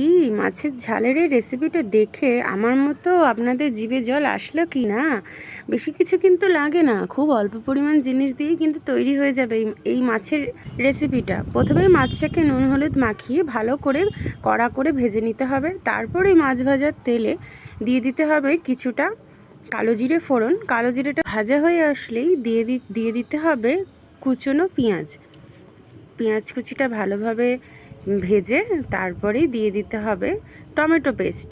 কি মাছের ঝালের এই রেসিপিটা দেখে আমার মতো আপনাদের জিভে জল আসলো কি না? বেশি কিছু কিন্তু লাগে না। খুব অল্প পরিমাণ জিনিস দিয়েই কিন্তু তৈরি হয়ে যাবে এই- মাছের রেসিপিটা প্রথমে মাছটাকে নুন হলুদ মাখিয়ে ভালো করে কড়া করে ভেজে নিতে হবে। তারপর মাছ ভাজার তেলে দিয়ে দিতে হবে কিছুটা কালো জিরে ফোড়ন। কালো জিরেটা ভাজা হয়ে আসলেই দিয়ে দিয়ে দিতে হবে কুচনো পেঁয়াজ। পেঁয়াজ কুচিটা ভালোভাবে ভেজে তারপরেই দিয়ে দিতে হবে টমেটো পেস্ট।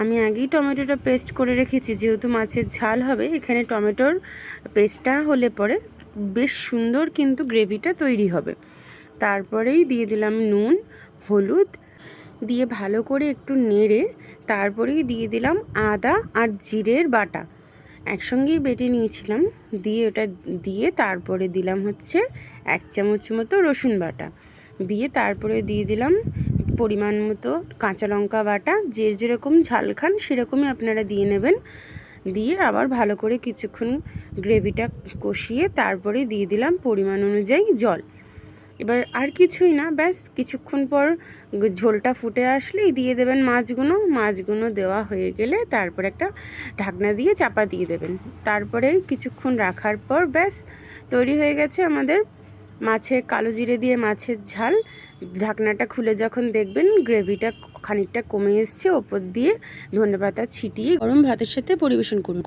আমি আগেই টমেটোটা পেস্ট করে রেখেছি, যেহেতু মাছের ঝাল হবে, এখানে টমেটোর পেস্টটা হলে পরে বেশ সুন্দর কিন্তু গ্রেভিটা তৈরি হবে। তারপরেই দিয়ে দিলাম নুন, হলুদ, দিয়ে ভালো করে একটু নেড়ে তারপরেই দিয়ে দিলাম আদা আর জিরের বাটা। একসঙ্গেই বেটে নিয়েছিলাম, দিয়ে ওটা দিয়ে তারপরে দিলাম হচ্ছে এক চামচ মতো রসুন বাটা। দিয়ে তারপরে দিয়ে দিলাম পরিমাণ মতো কাঁচা লঙ্কা বাটা। যে যেরকম ঝাল খান সেরকমই আপনারা দিয়ে নেবেন। দিয়ে আবার ভালো করে কিছুক্ষণ গ্রেভিটা কষিয়ে তারপরে দিয়ে দিলাম পরিমাণ অনুযায়ী জল। এবার আর কিছুই না, ব্যাস কিছুক্ষণ পর ঝোলটা ফুটে আসলেই দিয়ে দেবেন মাছগুলো মাছগুলো দেওয়া হয়ে গেলে তারপর একটা ঢাকনা দিয়ে চাপা দিয়ে দেবেন। তারপরে কিছুক্ষণ রাখার পর ব্যাস তৈরি হয়ে গেছে আমাদের মাছের কালো জিরে দিয়ে মাছের ঝাল। ঢাকনাটা খুলে যখন দেখবেন, গ্রেভিটা খানিকটা কমে এসছে। ওপর দিয়ে ধনেপাতা ছিটিয়ে গরম ভাতের সাথে পরিবেশন করুন।